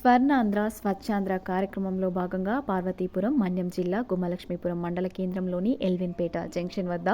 స్వర్ణాంధ్ర స్వచ్ఛాంధ్ర కార్యక్రమంలో భాగంగా పార్వతీపురం మన్యం జిల్లా గుమ్మలక్ష్మీపురం మండల కేంద్రంలోని ఎల్విన్పేట జంక్షన్ వద్ద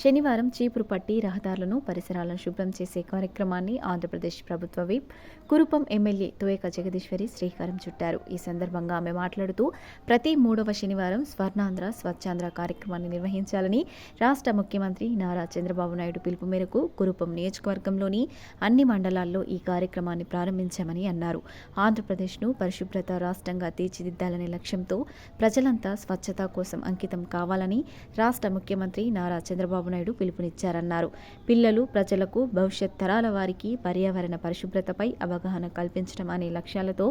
శనివారం చీపురు పట్టి రహదారులను పరిసరాలను శుభ్రం చేసే కార్యక్రమాన్ని ఆంధ్రప్రదేశ్ ప్రభుత్వ విప్ కురుపం ఎమ్మెల్యే తోయక జగదీశ్వరి శ్రీకారం చుట్టారు. ఈ సందర్భంగా ఆమె మాట్లాడుతూ ప్రతి మూడవ శనివారం స్వర్ణాంధ్ర స్వచ్ఛాంధ్ర కార్యక్రమాన్ని నిర్వహించాలని రాష్ట్ర ముఖ్యమంత్రి నారా చంద్రబాబు నాయుడు పిలుపు మేరకు కురుపం నియోజకవర్గంలోని అన్ని మండలాల్లో ఈ కార్యక్రమాన్ని ప్రారంభించామని అన్నారు. ఆంధ్రప్రదేశ్ ఆంధ్రప్రదేశ్ను పరిశుభ్రత రాష్ట్రంగా తీర్చిదిద్దాలనే లక్ష్యంతో ప్రజలంతా స్వచ్ఛత కోసం అంకితం కావాలని రాష్ట్ర ముఖ్యమంత్రి నారా చంద్రబాబు నాయుడు పిలుపునిచ్చారన్నారు. పిల్లలు ప్రజలకు భవిష్యత్ తరాల వారికి పర్యావరణ పరిశుభ్రతపై అవగాహన కల్పించడం అనే లక్ష్యాలతో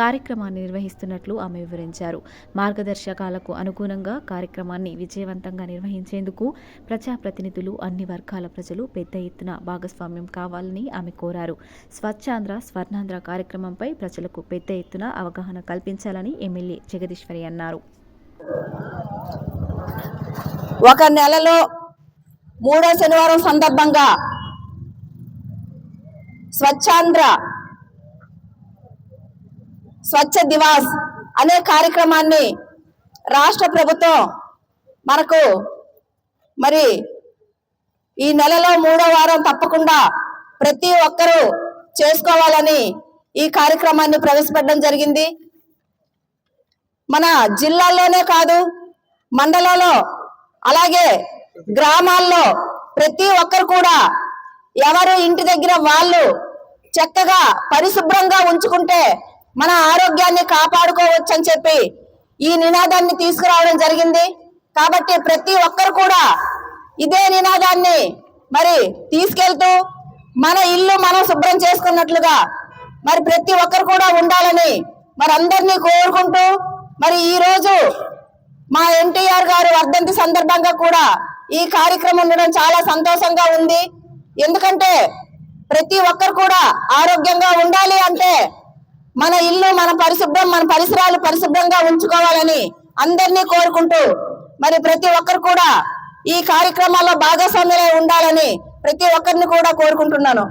కార్యక్రమాన్ని నిర్వహిస్తున్నట్లు ఆమె వివరించారు. మార్గదర్శకాలకు అనుగుణంగా కార్యక్రమాన్ని విజయవంతంగా నిర్వహించేందుకు ప్రజాప్రతినిధులు అన్ని వర్గాల ప్రజలు పెద్ద ఎత్తున భాగస్వామ్యం కావాలని ఆమె కోరారు. స్వచ్ఛాంధ్ర స్వర్ణాంధ్ర కార్యక్రమంపై ప్రజలకు పెద్ద ఎత్తున అవగాహన కల్పించాలని ఎమ్మెల్యే జగదీశ్వరి అన్నారు. ఒక నెలలో మూడో శనివారం సందర్భంగా స్వచ్ఛాంధ్ర స్వచ్ఛ దివాస్ అనే కార్యక్రమాన్ని రాష్ట్ర ప్రభుత్వం మనకు మరి ఈ నెలలో మూడో వారం తప్పకుండా ప్రతి ఒక్కరూ చేసుకోవాలని ఈ కార్యక్రమాన్ని ప్రవేశపెట్టడం జరిగింది. మన జిల్లాల్లోనే కాదు మండలాల్లో అలాగే గ్రామాల్లో ప్రతి ఒక్కరు కూడా ఎవరు ఇంటి దగ్గర వాళ్ళు చక్కగా పరిశుభ్రంగా ఉంచుకుంటే మన ఆరోగ్యాన్ని కాపాడుకోవచ్చు అని చెప్పి ఈ నినాదాన్ని తీసుకురావడం జరిగింది. కాబట్టి ప్రతి ఒక్కరు కూడా ఇదే నినాదాన్ని మరి తీసుకెళ్తూ మన ఇల్లు మనం శుభ్రం చేసుకున్నట్లుగా మరి ప్రతి ఒక్కరు కూడా ఉండాలని మరి అందరినీ కోరుకుంటూ మరి ఈ రోజు మా ఎన్టీఆర్ గారు వర్ధంతి సందర్భంగా కూడా ఈ కార్యక్రమం ఉండడం చాలా సంతోషంగా ఉంది. ఎందుకంటే ప్రతి ఒక్కరు కూడా ఆరోగ్యంగా ఉండాలి అంటే మన ఇల్లు మన పరిశుభ్రం మన పరిసరాలు పరిశుభ్రంగా ఉంచుకోవాలని అందరినీ కోరుకుంటూ మరి ప్రతి ఒక్కరు కూడా ఈ కార్యక్రమాల్లో భాగస్వామ్యులై ఉండాలని ప్రతి ఒక్కరిని కూడా కోరుకుంటున్నాను.